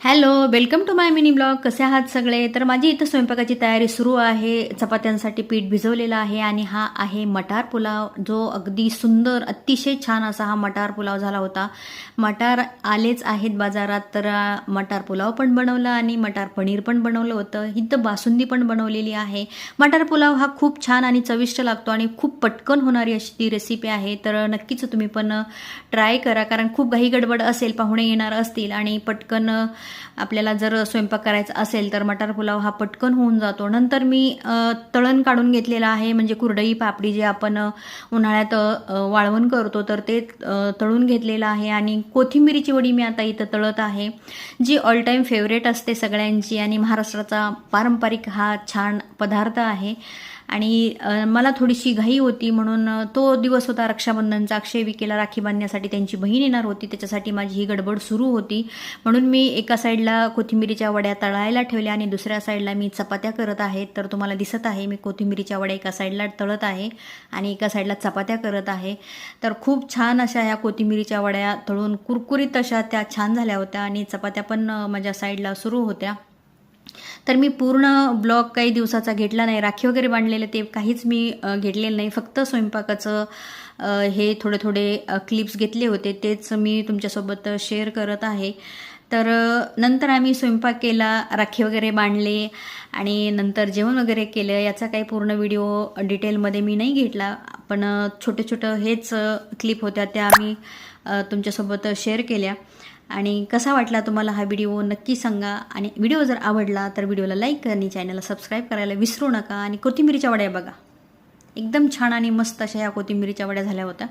Hello welcome to my mini blog कसे आहात सगळे? तर माझी इथं स्वयंपाकाची तयारी सुरू आहे. चपात्यांसाठी पीठ भिजवलेलं आहे आणि हा आहे मटार पुलाव जो अगदी सुंदर अतिशय छान असा हा मटार पुलाव झाला होता. मटार आलेच आहेत बाजारात तर मटार पुलाव पण बनवला आणि मटार पनीर पण बनवलं होतं. इथं बासुंदी पण बनवलेली आहे. मटार पुलाव हा खूप छान आणि चविष्ट लागतो आणि खूप पटकन होणारी अशी ती रेसिपी आहे. तर नक्कीच तुम्ही पण ट्राय करा. कारण खूप घाई गडबड असेल पाहुणे येणार असतील आणि पटकन आपल्याला जर स्वयंपाक करायचा असेल तर मटार पुलाव हा पटकन होऊन जातो. नंतर मी तळण काढून घेतलेलं आहे. म्हणजे कुरडई पापडी जे आपण उन्हाळ्यात वाळवण करतो तर ते तळून घेतलेलं आहे. आणि कोथिंबिरीची वडी मी आता इथं तळत आहे जी ऑल टाईम फेवरेट असते सगळ्यांची. आणि महाराष्ट्राचा पारंपरिक हा छान पदार्थ आहे. आणि मला थोडीशी घाई होती म्हणून तो दिवस होता रक्षाबंधनचा. अक्षय विकेला राखी बांधण्यासाठी त्यांची बहीण येणार होती. त्याच्यासाठी माझी ही गडबड सुरू होती. म्हणून मी एका साईडला कोथिंबिरीच्या वड्या तळायला ठेवल्या आणि दुसऱ्या साईडला मी चपात्या करत आहे. तर तुम्हाला दिसत आहे मी कोथिंबिरीच्या वड्या एका साईडला तळत आहे आणि एका साईडला चपात्या करत आहे. तर खूप छान अशा ह्या कोथिंबिरीच्या वड्या तळून कुरकुरीत अशा त्या छान झाल्या होत्या आणि चपात्या पण माझ्या साईडला सुरू होत्या. तर मी पूर्ण ब्लॉग काही दिवसाचा घेतला नाही. राखी वगैरे बांधलेले ते काहीच मी घेतलेलं नाही. फक्त स्वयंपाकाचं हे थोडे थोडे क्लिप्स घेतले होते. तेच मी तुमच्यासोबत शेअर करत आहे. तर नंतर आम्ही स्वयंपाक केला राखी वगैरे बांधले आणि नंतर जेवण वगैरे केलं. याचा काही पूर्ण व्हिडिओ डिटेलमध्ये मी नाही घेतला. पण छोटे छोटं हेच क्लिप होत्या त्या आम्ही तुमच्यासोबत शेअर केल्या. आणि कसा वाटला तुम्हाला हा व्हिडिओ नक्की सांगा. आणि व्हिडिओ जर आवडला तर व्हिडिओला लाईक आणि चॅनलला सबस्क्राईब करायला विसरू नका. आणि कोथिंबीरीच्या वड्या बघा. एकदम छान आणि मस्त अशा ह्या कोथिंबीरीच्या वड्या झाल्या होत्या.